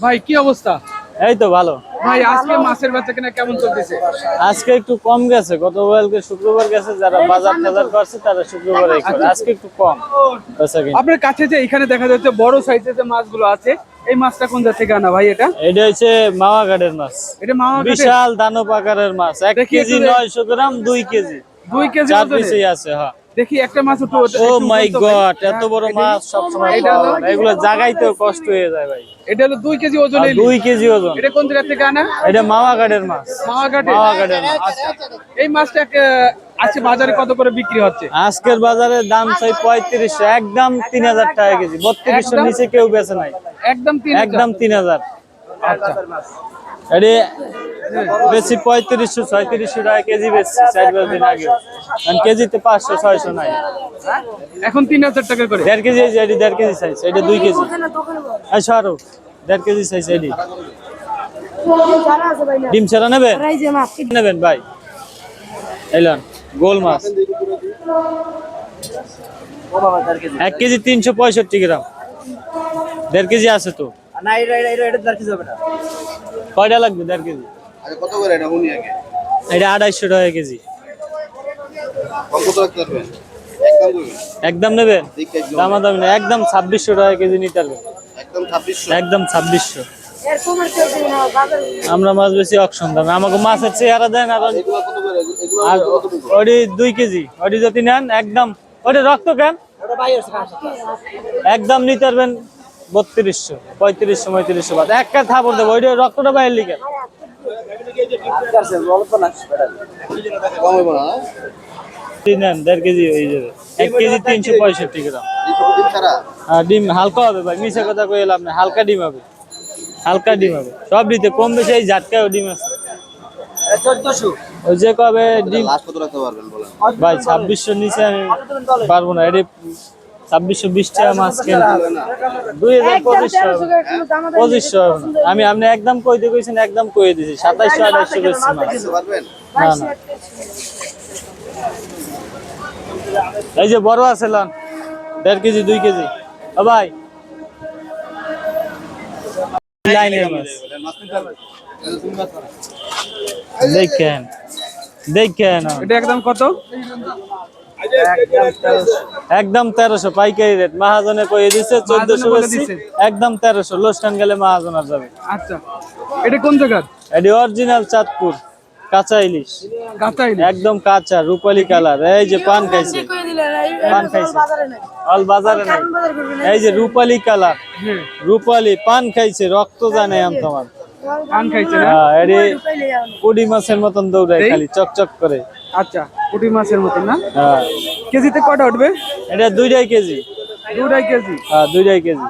ভাই কি অবস্থা? এই তো ভালো। ভাই আজকে মাছের বেচা কেনা কেমন চলতেছে? আজকে একটু কম গেছে। গতকালকে শুক্রবার গেছে যারা বাজার টাজার করছে তারা শুক্রবারে করে। আজকে একটু কম। বেচা কিনা। আপনার কাছে যে এখানে দেখা যাচ্ছে বড় সাইজের যে মাছগুলো আছে এই মাছটা কোন জাত থেকে আনা ভাই এটা? এটা হচ্ছে মাওয়াঘাটের মাছ। এটা কাছে বিশাল দানব আকারের মাছ। এক কেজি নয়শো গ্রাম দুই কেজি। দুই কেজি আছে হ্যাঁ। দেখি একটা মাছ একটু ও মাই গড এত বড় মাছ সবসময় এটা হলো- যায়। না। এগুলো জাগাইতেও কষ্ট হয়ে যায় ভাই। এটা হলো দুই কেজি আর ওজনের দুই কেজি ওজন। এটা কোন জায়গা থেকে আনা? এটা মাওয়াঘাটের মাছ। মাওয়াঘাটে মাওয়াঘাটের মাছ। এই মাছটা আজকে বাজারে কত করে বিক্রি হচ্ছে? আজকের বাজারে দাম চাই পঁয়ত্রিশশো একদম তিন হাজার টাকা কেজি। বত্রিশশো একদম? নিচে কেউ বেচে নাই। একদম তিন একদম তিন হাজার। আচ্ছা। এটি বেশি পঁয়ত্রিশশো ছয়ত্রিশশো টাকা কেজি বেশি চার পাঁচ দিন আগে। কারণ কেজিতে পাঁচশো ছয়শো নাই। এখন তিন হাজার টাকা করে। দেড় কেজি এই এটি দেড় কেজি সাইজ এটা দুই কেজি। আচ্ছা সরো দেড় কেজি সাইজ এটি। ডিম ছাড়া নেবেন? নেবেন ভাই। এলন গোল মাছ। এক কেজি তিনশো পঁয়ষট্টি গ্রাম। দেড় কেজি আছে তো। কয়টা লাগবে দেড় কেজি? আচ্ছা কত করে এটা উনি আগে এটা আড়াইশো টাকা কেজি। কম কত রাখতে পারবেন? একদম নেবেন? একদম দামা দামি না একদম ছাব্বিশশো টাকা কেজি নিতে পারবেন। একদম ছাব্বিশশো। একদম ছাব্বিশশো। আমরা মাছ বেশি অকশন দামে। আমাকে মাছের চেহারা দেন আর ওটি দুই কেজি। ওটি যদি নেন একদম ওটা রক্ত কেন? একদম নিতে পারবেন বত্রিশশো পঁয়ত্রিশশো পঁয়ত্রিশশো বাদ। একটা থাপড় দেবো ওইটা রক্তটা বাইরে লিখে নেন দেড় কেজি হয়ে এক কেজি তিনশো ডিম হালকা হবে ভাই কথা না হালকা ডিম হবে হালকা ডিম হবে কম বেশি ঝাটকাও ডিম যে কবে ডিম ভাই ছাব্বিশশো নিচে আমি পারব না ছাব্বিশশো বিশ টাকা মাছ কেন দুই হাজার পঁচিশশো আমি আপনি একদম কইতে কইছেন একদম কয়ে দিছি সাতাইশশো আঠাইশশো না না। এই যে বড় আছে লন। দেড় কেজি দুই কেজি। ও ভাই। লাইনের মাছ। দেখেন। দেখেন। এটা একদম কত? একদম তেরোশো পাইকারি রেট মাহাজনে কয়ে দিচ্ছে চোদ্দশো একদম তেরোশো লোস্টান গেলে মাহাজন আর যাবে। আচ্ছা এটা কোন জায়গার? এটি অরিজিনাল চাঁদপুর কাঁচা ইলিশ। একদম কাঁচা রূপালি কালার। এই যে পান খাইছে। পান খাইছে। অল বাজারে নাই। এই যে রূপালি কালার। হ্যাঁ। রূপালি পান খাইছে রক্ত জানে আম তোমার। পান খাইছে না? হ্যাঁ এটি কুড়ি মাসের মতন দৌড়ায় খালি চকচক করে। আচ্ছা পুঁটি মাছের মতন না? হ্যাঁ। কেজিতে কটা উঠবে? এটা দুইটাই কেজি। দুইটাই কেজি? হ্যাঁ দুইটাই কেজি।